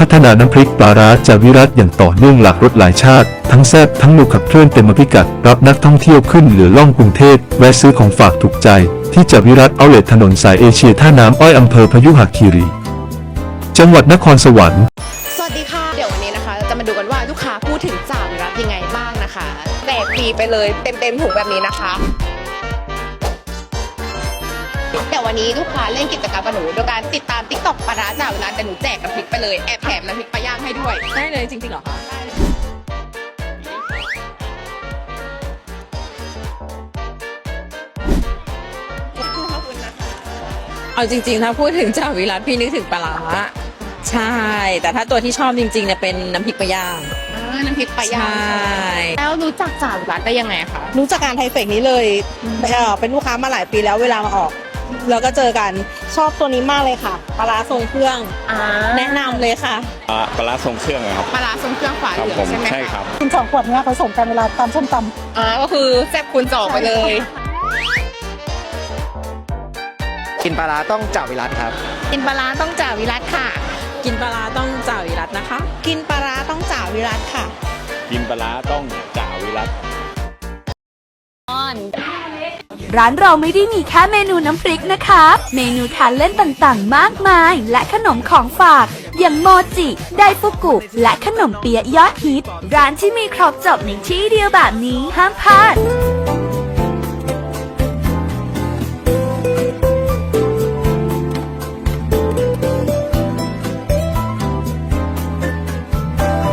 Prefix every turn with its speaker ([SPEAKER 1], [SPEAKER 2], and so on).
[SPEAKER 1] พัฒนาน้ำพริกปลาร้าจาวิรัตอย่างต่อเนื่องหลากรสหลายชาติ ทั้งแซ่บทั้งหนุกขับเคลื่อนเต็มพิกัด รับนักท่องเที่ยวขึ้นหลือล่องกรุงเทพแวะซื้อของฝากถูกใจ ที่จาวิรัตเอาเลทถนนสายเอเชียท่าน้ำอ้อยอำเภอพยุหคีรี จังหวัดนครสวรรค์
[SPEAKER 2] สวัสดีค่ะ เดี๋ยววันนี้นะคะจะมาดูกันว่าลูกค้าพูดถึงจ่าวิรัตยังไงบ้างนะคะแจกฟรีไปเลยเต็มๆถุงแบบนี้นะคะ ววันนี้ลูกค้าเล่นกิจกรรมกับหนูโดยการติดตามติ๊กต็อกปลาร้าจ่าวิรัตแต่หนูแจกน้ำพริกไปเลยแอบแถมน้ำพริกปลาย่างให้ด้วย
[SPEAKER 3] ได้เลยจริงๆเหรอคะ
[SPEAKER 2] ขอบคุณนะคะ
[SPEAKER 3] เอาจริงๆ ถ้าพูดถึงจ่าวิรัตพี่นึกถึงปลาร้าใช่ แต่ถ้าตัวที่ชอบจริงๆเนี่ยเป็นน้ำพริกปลาย่าง
[SPEAKER 2] อ่าน้ำพริกปลาย่าง
[SPEAKER 3] ใช่
[SPEAKER 2] แล้วรู้จักจ่าวิรัตได้ยังไงคะ
[SPEAKER 4] รู้จักงานไทยเฟกนี้เลยเอ่อเป็นลูกค้ามาหลายปีแล้วเวลามาออก แล้วก็เจอกันชอบตัวนี้มากเลยค่ะปลาร้าทรงเครื่อง
[SPEAKER 2] อ่า
[SPEAKER 4] แนะนำเลยค่ะ
[SPEAKER 5] ปลาปลาร้าทรงเครื่องอะครับ
[SPEAKER 2] ปลาร้าทรงเครื่องฝา
[SPEAKER 5] ครั
[SPEAKER 2] เหลือง
[SPEAKER 5] ผม
[SPEAKER 2] ใช่ไหมะ
[SPEAKER 5] ใช่ครับ
[SPEAKER 4] คุณสองขวดเนี้ยผสมกันเวลาตำส้มตำ
[SPEAKER 2] อ่าก็คือแซ่บคูณสองไปเลย
[SPEAKER 6] กินปลาร้าต้องจ่าวิรัตครับ
[SPEAKER 2] กินปลาร้าต้องจ่าวิรัตค่ะ
[SPEAKER 3] กินปลาร้าต้องจ่าวิรัตนะคะ
[SPEAKER 4] กินปลาร้าต้องจ่าวิรัตค่ะ
[SPEAKER 5] กินปลาร้าต้องจ่าวิรัต
[SPEAKER 7] ร้านเราไม่ได้มีแค่เมนูน้ำพริกนะคะ เมนูทานเล่นต่างๆ มากมาย และขนมของฝาก อย่างโมจิ ไดฟุกุ และขนมเปี๊ยะยอดฮิต ร้านที่มีครบจบในที่เดียวแบบนี้ห้ามพลาด